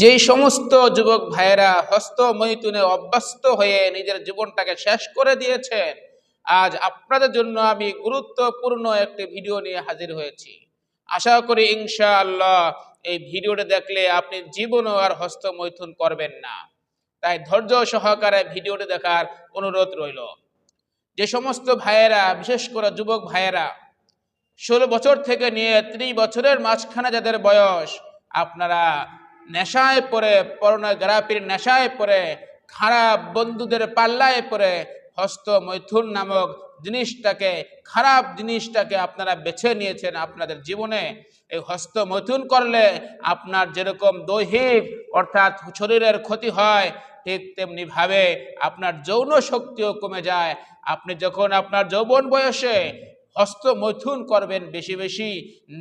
যেই সমস্ত যুবক ভাইয়েরা হস্ত মৈথুনে অভ্যস্ত হয়ে নিজের জীবনটাকে শেষ করে দিয়েছেন, আজ আপনাদের জন্য আমি গুরুত্বপূর্ণ একটি ভিডিও নিয়ে হাজির হয়েছি। আশা করি ইনশাআল্লাহ এই ভিডিওটা দেখলে আপনি জীবনও আর হস্ত মৈথুন করবেন না। তাই ধৈর্য সহকারে ভিডিওটি দেখার অনুরোধ রইল। যে সমস্ত ভাইয়েরা, বিশেষ করে যুবক ভাইয়েরা, ষোলো বছর থেকে নিয়ে ত্রিশ বছরের মাঝখানে যাদের বয়স, আপনারা নেশায় পড়ে, পর্নোগ্রাফির নেশায় পড়ে, খারাপ বন্ধুদের পাল্লায় পড়ে, হস্ত মৈথুন নামক জিনিসটাকে, খারাপ জিনিসটাকে আপনারা বেছে নিয়েছেন আপনাদের জীবনে। এই হস্ত মৈথুন করলে আপনার যেরকম দৈহিক অর্থাৎ শরীরের ক্ষতি হয়, ঠিক তেমনি ভাবে আপনার যৌন শক্তিও কমে যায়। আপনি যখন আপনার যৌবন বয়সে হস্ত মৈথুন করবেন বেশি বেশি,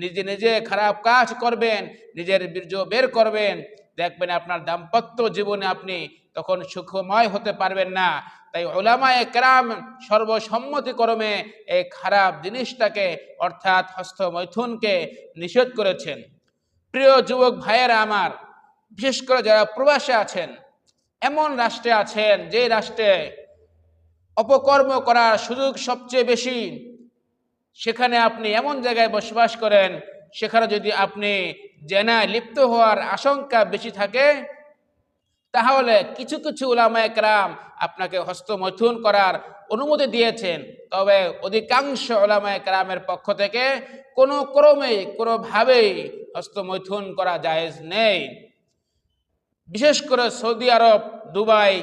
নিজে নিজে খারাপ কাজ করবেন, নিজের বীর্য বের করবেন। দেখবেন আপনার দাম্পত্য জীবনে আপনি তখন সুখময় হতে পারবেন না। তাই ওলামায়ে কেরাম সর্বসম্মতিক্রমে এই খারাপ জিনিসটাকে, অর্থাৎ হস্ত মৈথুনকে নিষেধ করেছেন। প্রিয় যুবক ভাইয়েরা আমার, বিশেষ করে যারা প্রবাসে আছেন, এমন রাষ্ট্রে আছেন যে রাষ্ট্রে অপকর্ম করার সুযোগ সবচেয়ে বেশি সেখানে আপনি এমন জায়গায় বসবাস করেন, সেখানে যদি আপনি জেনায় লিপ্ত হওয়ার আশঙ্কা বেশি থাকে, তাহলে কিছু কিছু উলামায়ে কেরাম আপনাকে হস্তমৈথুন করার অনুমতি দিয়েছেন। তবে অধিকাংশ ওলামায়ে কেরামের পক্ষ থেকে কোনো ক্রমে, কোনোভাবেই হস্তমৈথুন করা জায়েজ নেই। বিশেষ করে সৌদি আরব, দুবাই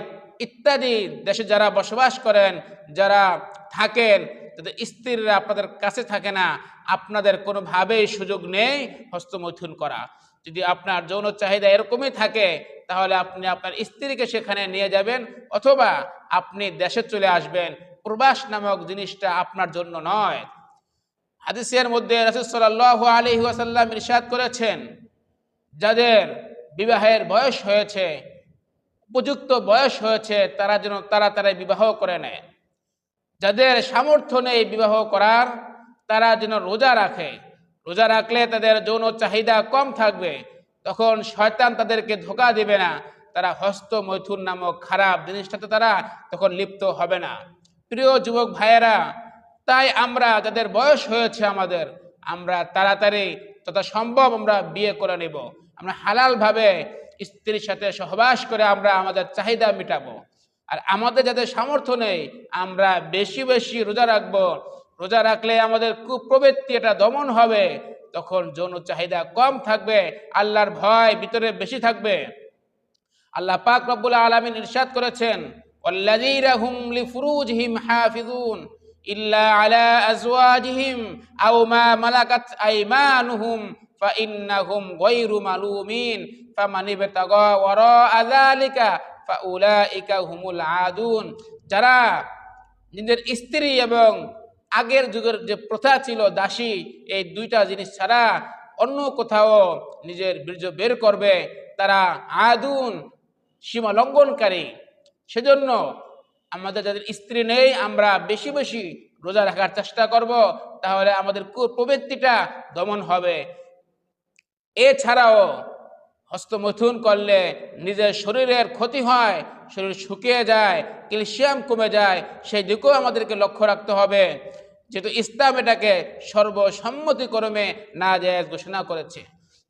ইত্যাদি দেশে যারা বসবাস করেন, যারা থাকেন তাদের স্ত্রীরা আপনাদের কাছে থাকে না, আপনাদের কোনোভাবেই সুযোগ নেই হস্তমৈথুন করা। যদি আপনার যৌন চাহিদা এরকমই থাকে, তাহলে আপনি আপনার স্ত্রীকে সেখানে নিয়ে যাবেন, অথবা আপনি দেশে চলে আসবেন। প্রবাস নামক জিনিসটা আপনার জন্য নয়। হাদিসের মধ্যে রাসূল সাল্লাল্লাহু আলাইহি ওয়াসাল্লাম ইরশাদ করেছেন, যাদের বিবাহের বয়স হয়েছে, উপযুক্ত বয়স হয়েছে, তারা যেন তারা তাড়াতাড়ি বিবাহ করে নেয়। যাদের সামর্থ্য নেই বিবাহ করার, তারা যেন রোজা রাখে। রোজা রাখলে তাদের যৌন চাহিদা কম থাকবে। তখন শয়তান তাদেরকে ধোকা দিবে না। তারা হস্ত মৈথুন নামক খারাপ জিনিসটাতে তারা তখন লিপ্ত হবে না। প্রিয় যুবক ভাইয়েরা, তাই আমরা যাদের বয়স হয়েছে আমাদের, আমরা তাড়াতাড়ি তথা সম্ভব আমরা বিয়ে করে নেব। আমরা হালালভাবে স্ত্রীর সাথে সহবাস করে আমরা আমাদের চাহিদা মেটাবো। আর আমাদের যাদের সামর্থ্য নেই, আমরা বেশি বেশি রোজা রাখব। রোজা রাখলে আমাদের কুপ্রবৃত্তি, এটা দমন হবে। তখন যৌন চাহিদা কম থাকবে, আল্লাহর ভয় ভিতরে বেশি থাকবে। আল্লাহ পাক রব্বুল আলামিন ইরশাদ করেছেন ইল্লা আলা আজওয়াজিহিম আও মা মালাকাত আইমানুহুম ওয়ারা হুমুল আদুন। যারা নিজের স্ত্রী এবং আগের যুগের যে প্রথা ছিল দাসী, এই দুইটা জিনিস ছাড়া অন্য কোথাও নিজের বীর্য বের করবে, তারা আদুন সীমা লঙ্ঘনকারী সেজন্য আমাদের যাদের স্ত্রী নেই, আমরা বেশি বেশি রোজা রাখার চেষ্টা করব, তাহলে আমাদের প্রবৃত্তিটা দমন হবে। এছাড়াও হস্তমৈথুন করলে নিজের শরীরের ক্ষতি হয়, শরীর শুকিয়ে যায়, ক্যালসিয়াম কমে যায়, সেই দিকেও আমাদেরকে লক্ষ্য রাখতে হবে। যেহেতু ইসলাম এটাকে সর্বসম্মতিক্রমে না জায়েজ ঘোষণা করেছে।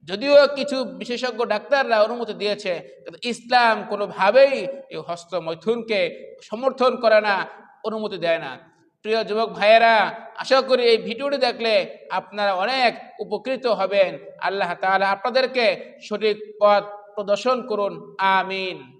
যদিও কিছু বিশেষজ্ঞ ডাক্তাররা অনুমতি দিয়েছে, কিন্তু ইসলাম কোনোভাবেই এই হস্তমৈথুনকে সমর্থন করে না, অনুমতি দেয় না। প্রিয় যুবক ভাইয়েরা, আশা করি এই ভিডিওটি দেখলে আপনারা অনেক উপকৃত হবেন। আল্লাহ তাআলা আপনাদেরকে সঠিক পথ প্রদর্শন করুন। আমিন।